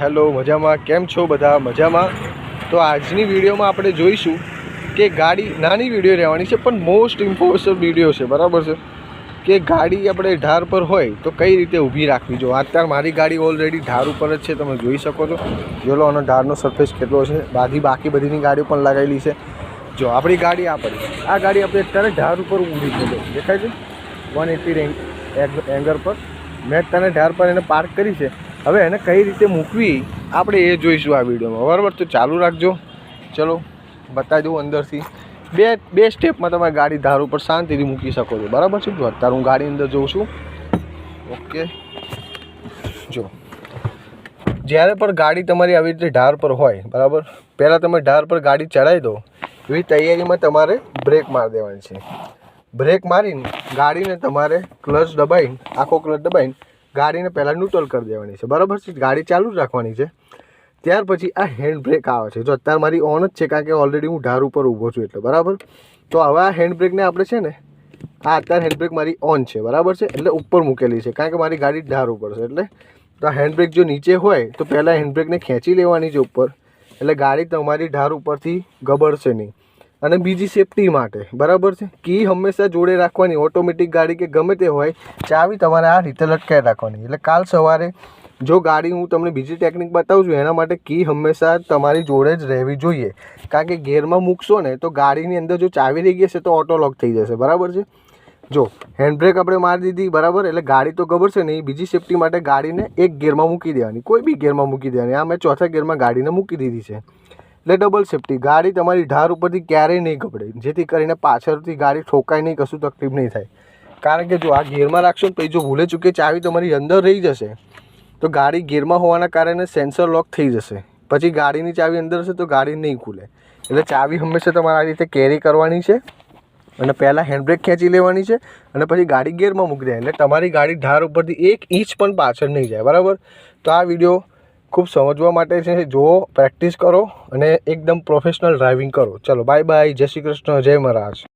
Hello, મજામાં? કેમ છો બધા? મજામાં? તો આજની વિડીયોમાં આપણે જોઈશું કે ગાડી, નાની વીડિયો રહેવાની છે, પણ મોસ્ટ ઇમ્પોર્ટન્ટ વીડિયો છે, બરાબર છે? કે ગાડી આપણે ઢાર પર હોય તો કઈ રીતે ઊભી રાખવી જો અત્યારે મારી ગાડી ઓલરેડી ઢાર ઉપર જ છે, તમે જોઈ શકો છો. જોલો આનો ઢારનો સરફેસ કેટલો છે? બાકી બાકી બધીની ગાડીઓ પણ લગાવેલી છે. જો, આપણી ગાડી આ આ ગાડી આપણે અત્યારે ઢાર ઉપર ઊભી છે દેખાય છે? વન એટી એંગર પર. મેં તને ઢાર પર એને પાર્ક કરી છે. હવે એને કઈ રીતે મૂકવી, આપણે એ જોઈશું આ વિડીયોમાં. બરાબર? તો ચાલુ રાખજો. ચલો, બતાવી દઉં અંદરથી. બે બે સ્ટેપમાં તમે ગાડી ધાર ઉપર શાંતિથી મૂકી શકો છો. બરાબર છે? જો અત્યારે હું ગાડી અંદર જોઉં છું. ઓકે. જો. જ્યારે પણ ગાડી તમારી આવી રીતે ઢાર પર હોય, બરાબર? પહેલાં તમે ઢાર પર ગાડી ચડાવી દો. એવી તૈયારીમાં તમારે બ્રેક મારી દેવાની છે. બ્રેક મારીને ગાડીને તમારે ક્લચ દબાવીને આખો ક્લચ દબાઈને ગાડીને પહેલાં ન્યુટ્રલ કરી દેવાની છે. બરાબર છે? ગાડી ચાલુ જ રાખવાની છે. ત્યાર પછી આ હેન્ડ બ્રેક આવે છે. જો અત્યારે મારી ઓન જ છે કારણ કે ઓલરેડી હું ઢાર ઉપર ઊભો છું એટલે, બરાબર? તો હવે આ હેન્ડ બ્રેકને આપણે છે ને, આ અત્યારે હેન્ડ બ્રેક મારી ઓન છે, બરાબર છે? એટલે ઉપર મૂકેલી છે કારણ કે મારી ગાડી ઢાર ઉપર છે, એટલે? તો આ હેન્ડ જો નીચે હોય, તો પહેલાં હેન્ડ બ્રેકને ખેંચી લેવાની છે ઉપર. એટલે ગાડી તમારી ઢાર ઉપરથી ગબડશે નહીં. અને બીજી સેફટી માટે, બરાબર છે? કી હંમેશા જોડે રાખવાની ઓટોમેટિક ગાડી કે ગમે તે હોય, ચાવી તમારે આ રીતે લટકાવી રાખવાની. એટલે કાલ સવારે જો ગાડી હું તમને બીજી ટેકનિક બતાવું છું, એના માટે કી હંમેશા તમારી જોડે જ રહેવી જોઈએ. કારણ કે ગેરમાં મૂકશો ને, તો ગાડીની અંદર જો ચાવી રહી ગઈ છે તો ઓટો લોક થઈ જશે, બરાબર છે? જો હેન્ડબ્રેક આપણે મારી દીધી, બરાબર? એટલે ગાડી તો ગબડશે નહીં બીજી સેફટી માટે ગાડીને એક ગેરમાં મૂકી દેવાની, કોઈ બી ગેરમાં મૂકી દેવાની. આ મેં ચોથા ગેરમાં ગાડીને મૂકી દીધી છે. એટલે ડબલ સેફટી ગાડી તમારી ઢાર ઉપરથી ક્યારેય નહીં ગબડે. જેથી કરીને પાછળથી ગાડી ઠોકાય નહીં, કશું તકલીફ નહીં થાય. કારણ કે જો આ ગેરમાં રાખશો ને પછી જો ભૂલે ચૂકે ચાવી તમારી અંદર રહી જશે, તો ગાડી ગેરમાં હોવાના કારણે સેન્સર લોક થઈ જશે. પછી ગાડીની ચાવી અંદર હશે તો ગાડી નહીં ખુલે. એટલે ચાવી હંમેશા તમારે આ રીતે કેરી કરવાની છે અને પહેલાં હેન્ડબ્રેક ખેંચી લેવાની છે અને પછી ગાડી ગેરમાં મૂકી દે. એટલે તમારી ગાડી ઢાર ઉપરથી એક ઇંચ પણ પાછળ નહીં જાય. બરાબર? તો આ વીડિયો ખૂબ સમજવા માટે છે, જુઓ પ્રેક્ટિસ કરો અને એકદમ પ્રોફેશનલ ડ્રાઇવિંગ કરો. ચલો બાય બાય જય શ્રી કૃષ્ણ. જય મહારાજ.